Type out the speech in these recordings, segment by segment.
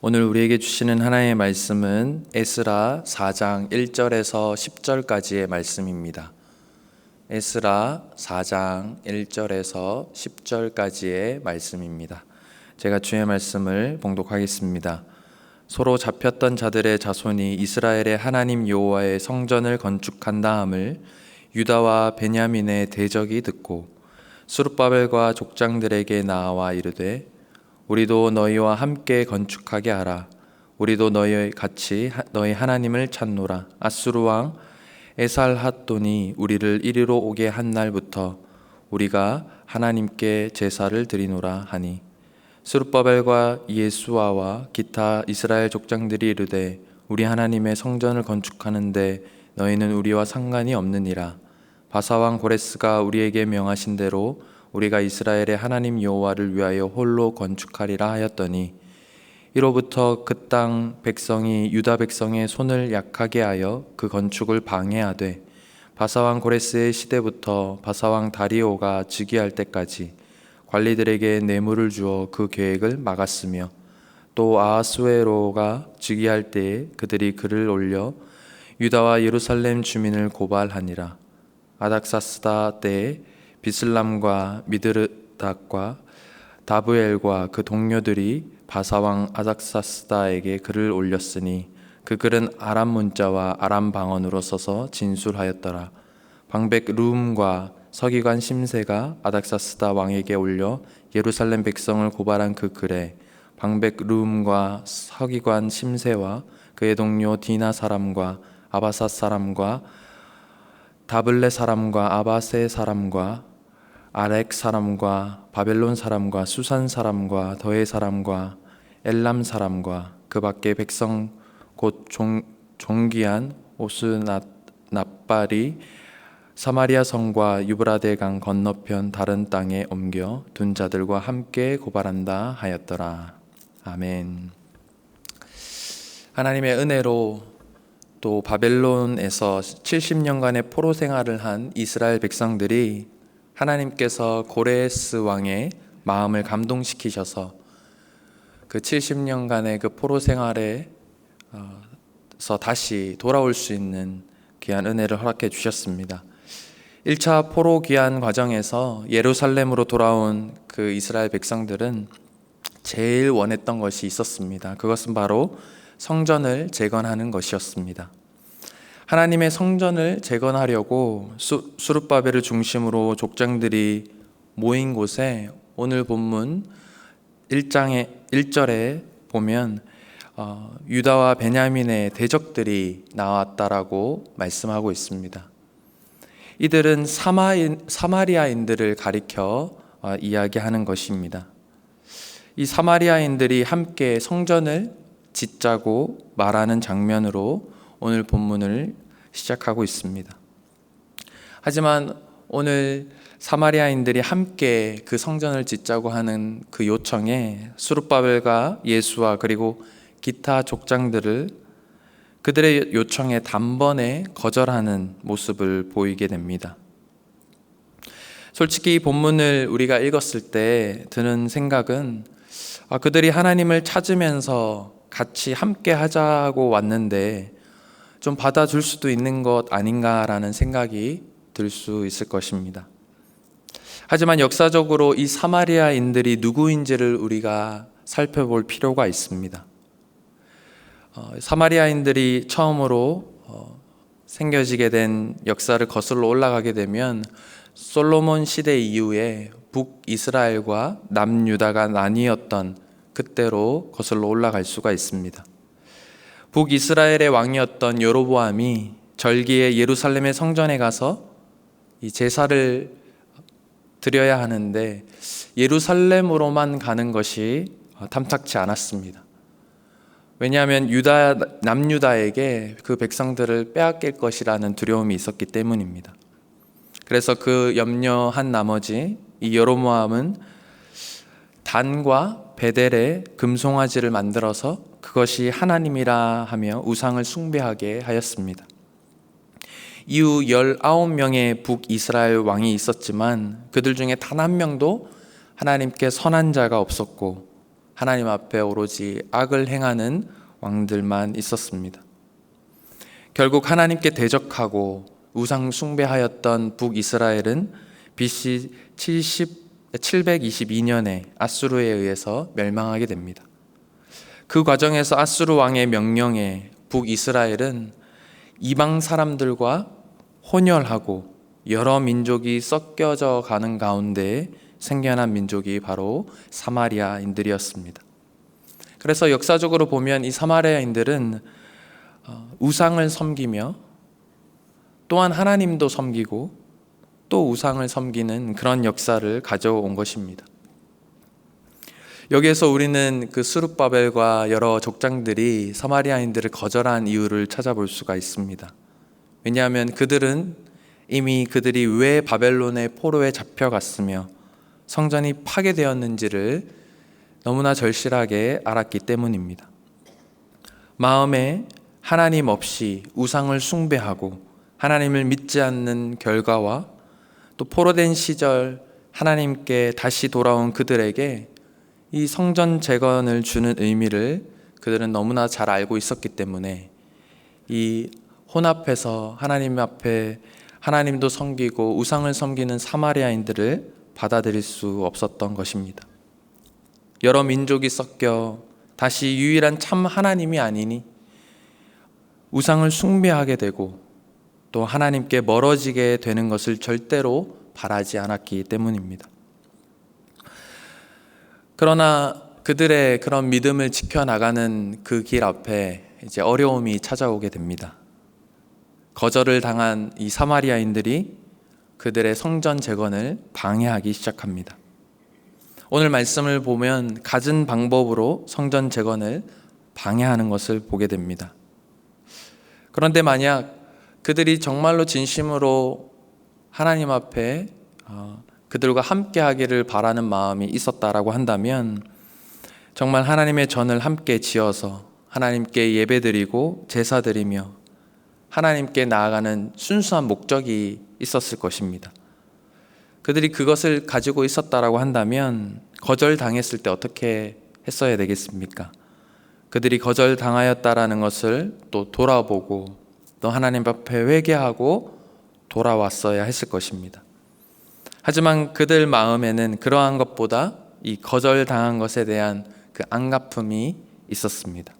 오늘 우리에게 주시는 하나님의 말씀은 에스라 4장 1절에서 10절까지의 말씀입니다. 에스라 4장 1절에서 10절까지의 말씀입니다. 제가 주의 말씀을 봉독하겠습니다. 서로 잡혔던 자들의 자손이 이스라엘의 하나님 여호와의 성전을 건축한 다음을 유다와 베냐민의 대적이 듣고 수르바벨과 족장들에게 나와 이르되 우리도 너희와 함께 건축하게 하라. 우리도 너희 같이 너희 하나님을 찾노라. 아수르 왕 에살핫돈이 우리를 이리로 오게 한 날부터 우리가 하나님께 제사를 드리노라 하니 스룹바벨과 예수아와 기타 이스라엘 족장들이 이르되 우리 하나님의 성전을 건축하는데 너희는 우리와 상관이 없느니라 바사왕 고레스가 우리에게 명하신 대로 우리가 이스라엘의 하나님 여호와를 위하여 홀로 건축하리라 하였더니 이로부터 그 땅 백성이 유다 백성의 손을 약하게 하여 그 건축을 방해하되 바사왕 고레스의 시대부터 바사왕 다리오가 즉위할 때까지 관리들에게 뇌물을 주어 그 계획을 막았으며 또 아하수에로가 즉위할 때에 그들이 글을 올려 유다와 예루살렘 주민을 고발하니라. 아닥사스다 때에 비슬람과 미드르닥과 다브엘과 그 동료들이 바사왕 아닥사스다에게 글을 올렸으니 그 글은 아람 문자와 아람 방언으로 써서 진술하였더라. 방백 룸과 서기관 심세가 아닥사스다 왕에게 올려 예루살렘 백성을 고발한 그 글에 방백 룸과 서기관 심세와 그의 동료 디나 사람과 아바사 사람과 다블레 사람과 아바세 사람과 아렉 사람과 바벨론 사람과 수산 사람과 더의 사람과 엘람 사람과 그 밖의 백성 곧 종, 종기한 오스나빨이 사마리아 성과 유브라데 강 건너편 다른 땅에 옮겨 둔 자들과 함께 고발한다 하였더라. 아멘. 하나님의 은혜로 또 바벨론에서 70년간의 포로 생활을 한 이스라엘 백성들이 하나님께서 고레스 왕의 마음을 감동시키셔서 그 70년간의 그 포로 생활에서 다시 돌아올 수 있는 귀한 은혜를 허락해 주셨습니다. 1차 포로 귀환 과정에서 예루살렘으로 돌아온 그 이스라엘 백성들은 제일 원했던 것이 있었습니다. 그것은 바로 성전을 재건하는 것이었습니다. 하나님의 성전을 재건하려고 수, 수르바벨을 중심으로 족장들이 모인 곳에 오늘 본문 1장의 1절에 보면 어, 유다와 베냐민의 대적들이 나왔다라고 말씀하고 있습니다. 이들은 사마인, 사마리아인들을 가리켜 어, 이야기하는 것입니다. 이 사마리아인들이 함께 성전을 짓자고 말하는 장면으로 오늘 본문을 시작하고 있습니다. 하지만 오늘 사마리아인들이 함께 그 성전을 짓자고 하는 그 요청에 수르바벨과 예수와 그리고 기타 족장들을 그들의 요청에 단번에 거절하는 모습을 보이게 됩니다. 솔직히 본문을 우리가 읽었을 때 드는 생각은 아, 그들이 하나님을 찾으면서 같이 함께 하자고 왔는데 좀 받아줄 수도 있는 것 아닌가라는 생각이 들 수 있을 것입니다. 하지만 역사적으로 이 사마리아인들이 누구인지를 우리가 살펴볼 필요가 있습니다. 어, 사마리아인들이 처음으로 어, 생겨지게 된 역사를 거슬러 올라가게 되면 솔로몬 시대 이후에 북이스라엘과 남유다가 나뉘었던 그때로 거슬러 올라갈 수가 있습니다. 북이스라엘의 왕이었던 여로보암이 절기에 예루살렘의 성전에 가서 이 제사를 드려야 하는데 예루살렘으로만 가는 것이 탐탁치 않았습니다. 왜냐하면 유다 남유다에게 그 백성들을 빼앗길 것이라는 두려움이 있었기 때문입니다. 그래서 그 염려한 나머지 이 여로모암은 단과 베델에 금송아지를 만들어서 그것이 하나님이라 하며 우상을 숭배하게 하였습니다. 이후 19명의 북이스라엘 왕이 있었지만 그들 중에 단 한 명도 하나님께 선한 자가 없었고 하나님 앞에 오로지 악을 행하는 왕들만 있었습니다. 결국 하나님께 대적하고 우상 숭배하였던 북이스라엘은 BC 70, 722년에 아수르에 의해서 멸망하게 됩니다. 그 과정에서 아수르 왕의 명령에 북이스라엘은 이방 사람들과 혼혈하고 여러 민족이 섞여져 가는 가운데 생겨난 민족이 바로 사마리아인들이었습니다. 그래서 역사적으로 보면 이 사마리아인들은 어, 우상을 섬기며 또한 하나님도 섬기고 또 우상을 섬기는 그런 역사를 가져온 것입니다. 여기에서 우리는 그 수룹바벨과 여러 족장들이 사마리아인들을 거절한 이유를 찾아볼 수가 있습니다. 왜냐하면 그들은 이미 그들이 왜 바벨론의 포로에 잡혀갔으며 성전이 파괴되었는지를 너무나 절실하게 알았기 때문입니다. 마음에 하나님 없이 우상을 숭배하고 하나님을 믿지 않는 결과와 또 포로된 시절 하나님께 다시 돌아온 그들에게 이 성전 재건을 주는 의미를 그들은 너무나 잘 알고 있었기 때문에 이 혼합해서 하나님 앞에 하나님도 섬기고 우상을 섬기는 사마리아인들을 받아들일 수 없었던 것입니다. 여러 민족이 섞여 다시 유일한 참 하나님이 아니니 우상을 숭배하게 되고 또 하나님께 멀어지게 되는 것을 절대로 바라지 않았기 때문입니다. 그러나 그들의 그런 믿음을 지켜나가는 그 길 앞에 이제 어려움이 찾아오게 됩니다. 거절을 당한 이 사마리아인들이 그들의 성전 재건을 방해하기 시작합니다. 오늘 말씀을 보면 갖은 방법으로 성전 재건을 방해하는 것을 보게 됩니다. 그런데 만약 그들이 정말로 진심으로 하나님 앞에 어, 그들과 함께 하기를 바라는 마음이 있었다라고 한다면 정말 하나님의 전을 함께 지어서 하나님께 예배드리고 제사드리며 하나님께 나아가는 순수한 목적이 있었을 것입니다. 그들이 그것을 가지고 있었다라고 한다면 거절당했을 때 어떻게 했어야 되겠습니까? 그들이 거절당하였다라는 것을 또 돌아보고 또 하나님 앞에 회개하고 돌아왔어야 했을 것입니다. 하지만 그들 마음에는 그러한 것보다 이 거절당한 것에 대한 그 안갚음이 있었습니다.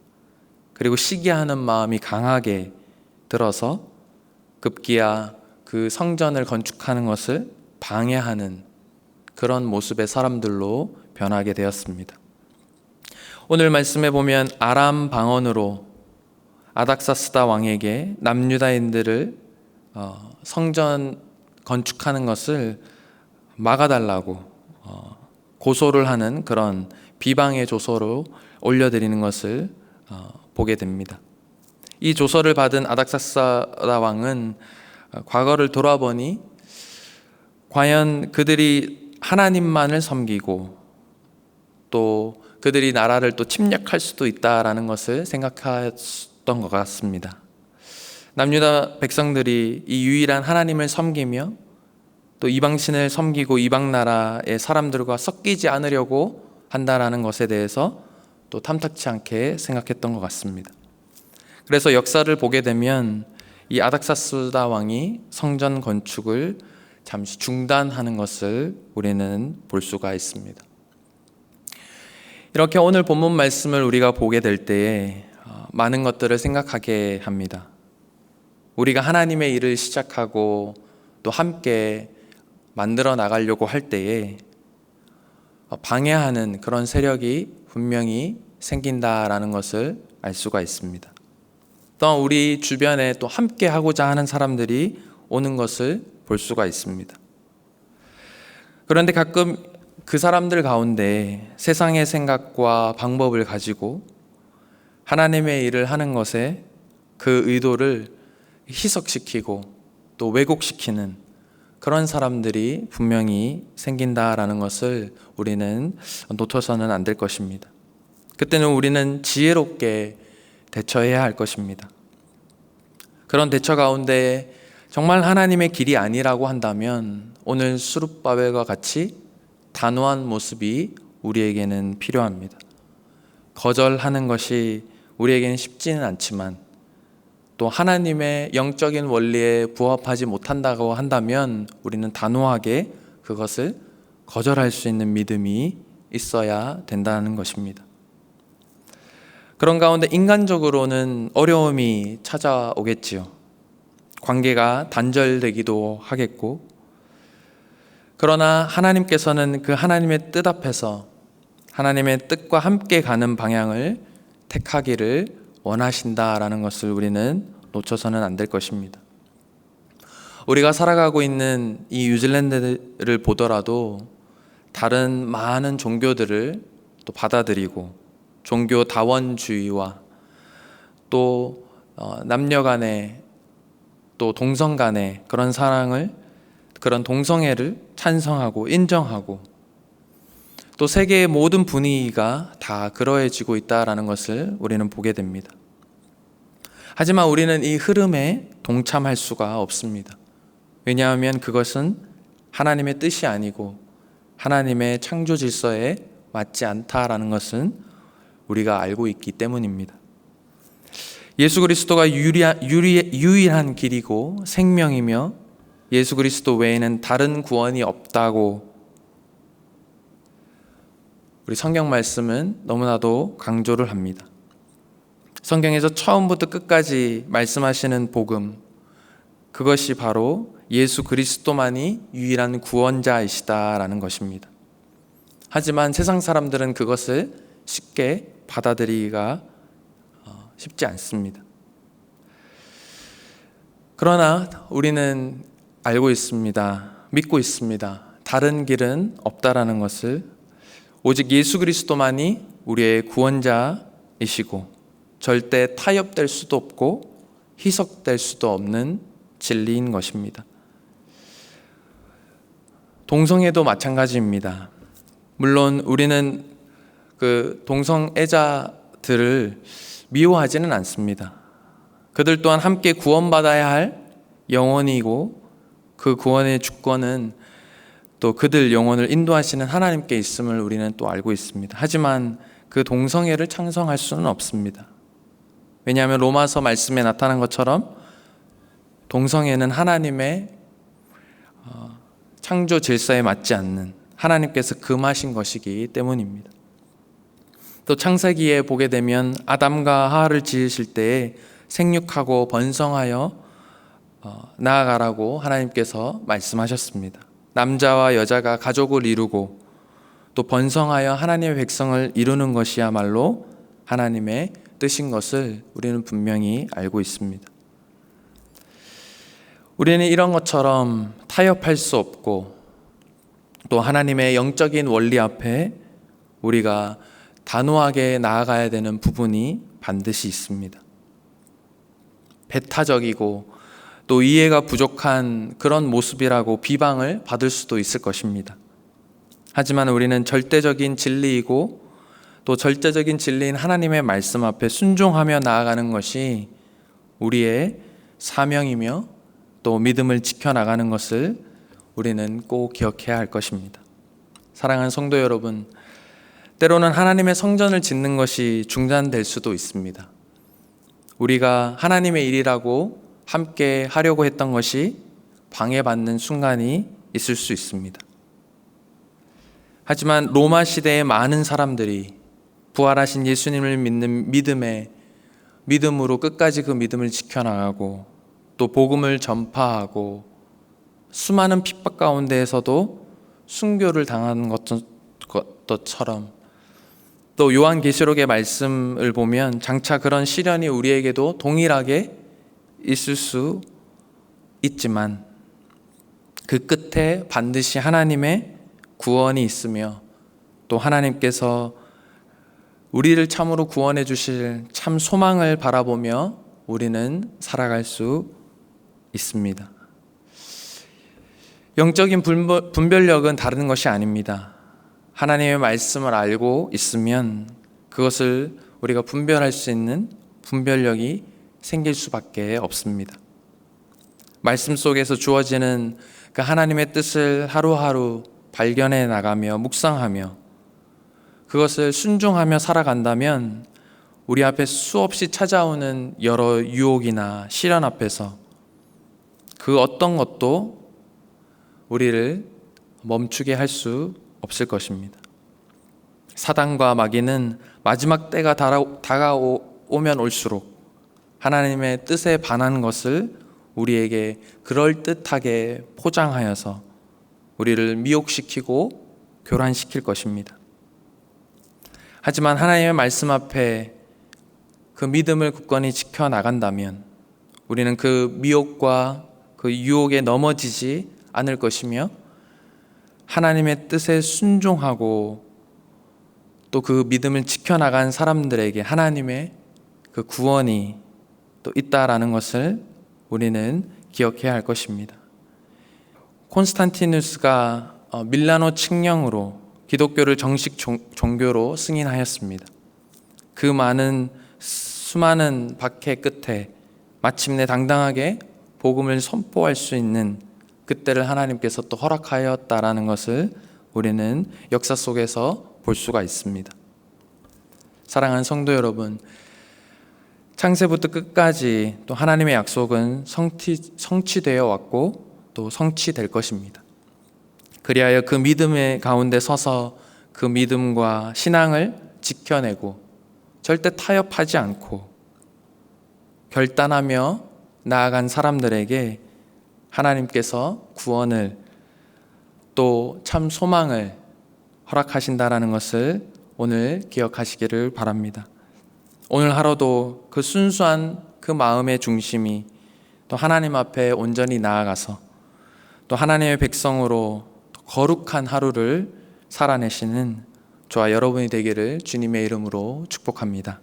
그리고 시기하는 마음이 강하게 들어서 급기야 그 성전을 건축하는 것을 방해하는 그런 모습의 사람들로 변하게 되었습니다. 오늘 말씀에 보면 아람 방언으로 아닥사스다 왕에게 남유다인들을 어, 성전 건축하는 것을 막아달라고 어, 고소를 하는 그런 비방의 조서로 올려드리는 것을 어, 보게 됩니다. 이 조서를 받은 아닥사스다 왕은 과거를 돌아보니 과연 그들이 하나님만을 섬기고 또 그들이 나라를 또 침략할 수도 있다라는 것을 생각했던 것 같습니다. 남유다 백성들이 이 유일한 하나님을 섬기며 또 이방신을 섬기고 이방 나라의 사람들과 섞이지 않으려고 한다라는 것에 대해서 또 탐탁치 않게 생각했던 것 같습니다. 그래서 역사를 보게 되면 이 아닥사스다 왕이 성전 건축을 잠시 중단하는 것을 우리는 볼 수가 있습니다. 이렇게 오늘 본문 말씀을 우리가 보게 될 때에 어, 많은 것들을 생각하게 합니다. 우리가 하나님의 일을 시작하고 또 함께 만들어 나가려고 할 때에 어, 방해하는 그런 세력이 분명히 생긴다라는 것을 알 수가 있습니다. 또 우리 주변에 또 함께 하고자 하는 사람들이 오는 것을 볼 수가 있습니다. 그런데 가끔 그 사람들 가운데 세상의 생각과 방법을 가지고 하나님의 일을 하는 것에 그 의도를 희석시키고 또 왜곡시키는 그런 사람들이 분명히 생긴다라는 것을 우리는 놓쳐서는 안 될 것입니다. 그때는 우리는 지혜롭게 대처해야 할 것입니다. 그런 대처 가운데 정말 하나님의 길이 아니라고 한다면 오늘 수룹바벨과 같이 단호한 모습이 우리에게는 필요합니다. 거절하는 것이 우리에게는 쉽지는 않지만 또 하나님의 영적인 원리에 부합하지 못한다고 한다면 우리는 단호하게 그것을 거절할 수 있는 믿음이 있어야 된다는 것입니다. 그런 가운데 인간적으로는 어려움이 찾아오겠지요. 관계가 단절되기도 하겠고, 그러나 하나님께서는 그 하나님의 뜻 앞에서 하나님의 뜻과 함께 가는 방향을 택하기를 원하신다라는 것을 우리는 놓쳐서는 안 될 것입니다. 우리가 살아가고 있는 이 뉴질랜드를 보더라도 다른 많은 종교들을 또 받아들이고 종교 다원주의와 또 어, 남녀 간의 또 동성 간의 그런 사랑을 그런 동성애를 찬성하고 인정하고 또 세계의 모든 분위기가 다 그러해지고 있다라는 것을 우리는 보게 됩니다. 하지만 우리는 이 흐름에 동참할 수가 없습니다. 왜냐하면 그것은 하나님의 뜻이 아니고 하나님의 창조 질서에 맞지 않다라는 것은 우리가 알고 있기 때문입니다. 예수 그리스도가 유리한, 유리, 유일한 길이고 생명이며 예수 그리스도 외에는 다른 구원이 없다고 우리 성경 말씀은 너무나도 강조를 합니다. 성경에서 처음부터 끝까지 말씀하시는 복음, 그것이 바로 예수 그리스도만이 유일한 구원자이시다라는 것입니다. 하지만 세상 사람들은 그것을 쉽게 받아들이기가 어, 쉽지 않습니다. 그러나 우리는 알고 있습니다. 믿고 있습니다. 다른 길은 없다라는 것을 오직 예수 그리스도만이 우리의 구원자이시고 절대 타협될 수도 없고 희석될 수도 없는 진리인 것입니다. 동성애도 마찬가지입니다. 물론 우리는 그 동성애자들을 미워하지는 않습니다. 그들 또한 함께 구원받아야 할 영혼이고 그 구원의 주권은 또 그들 영혼을 인도하시는 하나님께 있음을 우리는 또 알고 있습니다. 하지만 그 동성애를 창성할 수는 없습니다. 왜냐하면 로마서 말씀에 나타난 것처럼 동성애는 하나님의 어, 창조 질서에 맞지 않는 하나님께서 금하신 것이기 때문입니다. 또 창세기에 보게 되면 아담과 하와를 지으실 때에 생육하고 번성하여 어, 나아가라고 하나님께서 말씀하셨습니다. 남자와 여자가 가족을 이루고 또 번성하여 하나님의 백성을 이루는 것이야말로 하나님의 뜻인 것을 우리는 분명히 알고 있습니다. 우리는 이런 것처럼 타협할 수 없고 또 하나님의 영적인 원리 앞에 우리가 단호하게 나아가야 되는 부분이 반드시 있습니다. 배타적이고 또 이해가 부족한 그런 모습이라고 비방을 받을 수도 있을 것입니다. 하지만 우리는 절대적인 진리이고 또 절대적인 진리인 하나님의 말씀 앞에 순종하며 나아가는 것이 우리의 사명이며 또 믿음을 지켜나가는 것을 우리는 꼭 기억해야 할 것입니다. 사랑하는 성도 여러분, 때로는 하나님의 성전을 짓는 것이 중단될 수도 있습니다. 우리가 하나님의 일이라고 함께 하려고 했던 것이 방해받는 순간이 있을 수 있습니다. 하지만 로마 시대의 많은 사람들이 부활하신 예수님을 믿는 믿음에 믿음으로 끝까지 그 믿음을 지켜나가고 또 복음을 전파하고 수많은 핍박 가운데에서도 순교를 당하는 것처럼 또 요한계시록의 말씀을 보면 장차 그런 시련이 우리에게도 동일하게 있을 수 있지만 그 끝에 반드시 하나님의 구원이 있으며 또 하나님께서 우리를 참으로 구원해 주실 참 소망을 바라보며 우리는 살아갈 수 있습니다. 영적인 분별력은 다른 것이 아닙니다. 하나님의 말씀을 알고 있으면 그것을 우리가 분별할 수 있는 분별력이 생길 수밖에 없습니다. 말씀 속에서 주어지는 그 하나님의 뜻을 하루하루 발견해 나가며 묵상하며 그것을 순종하며 살아간다면 우리 앞에 수없이 찾아오는 여러 유혹이나 시련 앞에서 그 어떤 것도 우리를 멈추게 할 수 없을 것입니다. 사단과 마귀는 마지막 때가 다가- 다가오면 올수록 하나님의 뜻에 반하는 것을 우리에게 그럴듯하게 포장하여서 우리를 미혹시키고 교란시킬 것입니다. 하지만 하나님의 말씀 앞에 그 믿음을 굳건히 지켜 나간다면 우리는 그 미혹과 그 유혹에 넘어지지 않을 것이며 하나님의 뜻에 순종하고 또 그 믿음을 지켜나간 사람들에게 하나님의 그 구원이 또 있다라는 것을 우리는 기억해야 할 것입니다. 콘스탄티누스가 어, 밀라노 칙령으로 기독교를 정식 종, 종교로 승인하였습니다. 그 많은 수많은 박해 끝에 마침내 당당하게 복음을 선포할 수 있는 그때를 하나님께서 또 허락하였다라는 것을 우리는 역사 속에서 볼 수가 있습니다. 사랑하는 성도 여러분, 창세부터 끝까지 또 하나님의 약속은 성취, 성취되어 왔고 또 성취될 것입니다. 그리하여 그 믿음의 가운데 서서 그 믿음과 신앙을 지켜내고 절대 타협하지 않고 결단하며 나아간 사람들에게 하나님께서 구원을 또 참 소망을 허락하신다라는 것을 오늘 기억하시기를 바랍니다. 오늘 하루도 그 순수한 그 마음의 중심이 또 하나님 앞에 온전히 나아가서 또 하나님의 백성으로 거룩한 하루를 살아내시는 저와 여러분이 되기를 주님의 이름으로 축복합니다.